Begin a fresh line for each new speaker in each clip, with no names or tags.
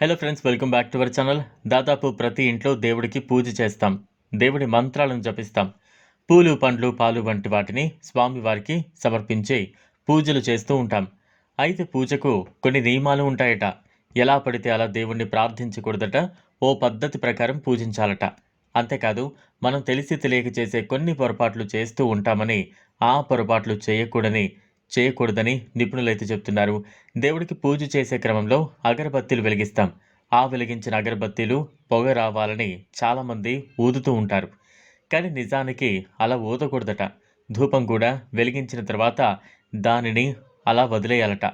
Hello friends welcome back to our channel దాదాపు ప్రతి ఇంట్లో దేవుడికి పూజ చేస్తాం. దేవుడి మంత్రాలను జపిస్తాం. పూలు పండ్లు పాలు వంటి వాటిని స్వామివారికి సమర్పించి పూజలు చేస్తూ ఉంటాం. అయితే పూజకు కొన్ని నియమాలు ఉంటాయట. ఎలా పడితే అలా దేవుణ్ణి ప్రార్థించకూడదట. ఓ పద్ధతి ప్రకారం పూజించాలట. అంతేకాదు మనం తెలిసి తెలియక చేసే కొన్ని పొరపాట్లు చేస్తూ ఉంటామని ఆ పొరపాట్లు చేయకూడని చేయకూడదని నిపుణులైతే చెప్తున్నారు. దేవుడికి పూజ చేసే క్రమంలో అగరబత్తీలు వెలిగిస్తాం. ఆ వెలిగించిన అగరబత్తీలు పొగ రావాలని చాలామంది ఊదుతూ ఉంటారు. కానీ నిజానికి అలా ఊదకూడదట. ధూపం కూడా వెలిగించిన తర్వాత దానిని అలా వదిలేయాలట.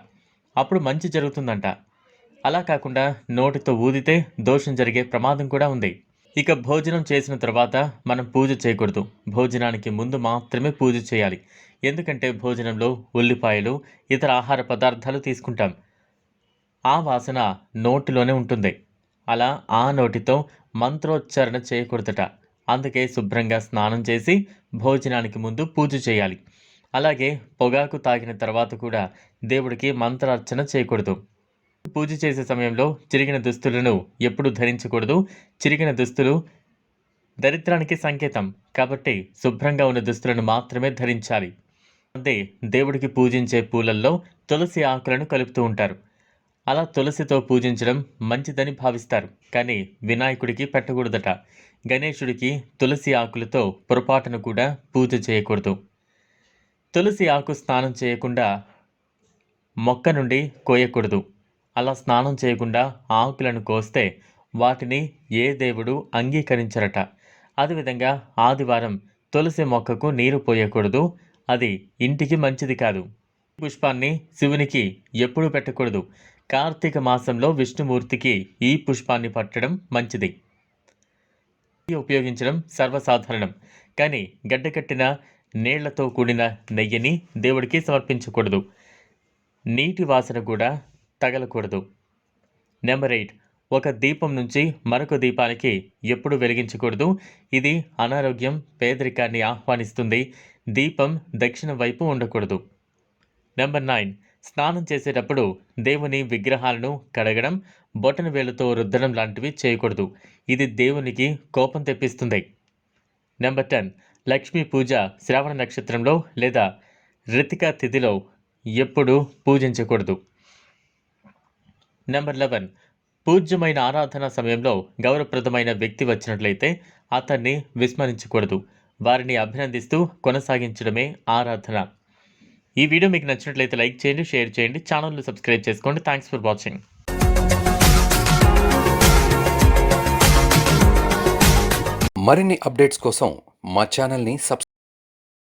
అప్పుడు మంచి జరుగుతుందంట. అలా కాకుండా నోటితో ఊదితే దోషం జరిగే ప్రమాదం కూడా ఉంది. ఇక భోజనం చేసిన తర్వాత మనం పూజ చేయకూడదు. భోజనానికి ముందు మాత్రమే పూజ చేయాలి. ఎందుకంటే భోజనంలో ఉల్లిపాయలు ఇతర ఆహార పదార్థాలు తీసుకుంటాం. ఆ వాసన నోటిలోనే ఉంటుంది. అలా ఆ నోటితో మంత్రోచ్చారణ చేయకూడదట. అందుకే శుభ్రంగా స్నానం చేసి భోజనానికి ముందు పూజ చేయాలి. అలాగే పొగాకు తాగిన తర్వాత కూడా దేవుడికి మంత్రార్చన చేయకూడదు. పూజ చేసే సమయంలో చిరిగిన దుస్తులను ఎప్పుడు ధరించకూడదు. చిరిగిన దుస్తులు దరిద్రానికి సంకేతం. కాబట్టి శుభ్రంగా ఉన్న దుస్తులను మాత్రమే ధరించాలి. అంతే దేవుడికి పూజించే పూలల్లో తులసి ఆకులను కలుపుతూ ఉంటారు. అలా తులసితో పూజించడం మంచిదని భావిస్తారు. కానీ వినాయకుడికి పెట్టకూడదట. గణేశుడికి తులసి ఆకులతో పొరపాటును కూడా పూజ చేయకూడదు. తులసి ఆకు స్నానం చేయకుండా మొక్క నుండి కోయకూడదు. అలా స్నానం చేయకుండా ఆకులను కోస్తే వాటిని ఏ దేవుడు అంగీకరించరట. అదేవిధంగా ఆదివారం తులసి మొక్కకు నీరు పోయకూడదు. అది ఇంటికి మంచిది కాదు. పుష్పాన్ని శివునికి ఎప్పుడూ పెట్టకూడదు. కార్తీక మాసంలో విష్ణుమూర్తికి ఈ పుష్పాన్ని పట్టడం మంచిది. ఉపయోగించడం సర్వసాధారణం. కానీ గడ్డకట్టిన నీళ్ళతో కూడిన నెయ్యిని దేవుడికి సమర్పించకూడదు. నీటి వాసన కూడా తగలకూడదు. Number eight. ఒక దీపం నుంచి మరొక దీపానికి ఎప్పుడు వెలిగించకూడదు. ఇది అనారోగ్యం పేదరికాన్ని ఆహ్వానిస్తుంది. దీపం దక్షిణ వైపు ఉండకూడదు. Number nine. స్నానం చేసేటప్పుడు దేవుని విగ్రహాలను కడగడం బొటన వేలుతో రుద్దడం లాంటివి చేయకూడదు. ఇది దేవునికి కోపం తెప్పిస్తుంది. Number ten. లక్ష్మీ పూజ శ్రావణ నక్షత్రంలో లేదా రితిక తిథిలో ఎప్పుడు పూజించకూడదు. Number eleven. పూజ్యమైన ఆరాధన సమయంలో గౌరవప్రదమైన వ్యక్తి వచ్చినట్లయితే అతన్ని విస్మరించకూడదు. వారిని అభినందిస్తూ కొనసాగించడమే ఆరాధన. ఈ వీడియో మీకు నచ్చినట్లయితే లైక్ చేయండి షేర్ చేయండి ఛానల్ను సబ్స్క్రైబ్ చేసుకోండి. థ్యాంక్స్ ఫర్ వాచింగ్
మరిన్ని అప్డేట్స్ కోసం మా ఛానల్ని సబ్స్క్రైబ్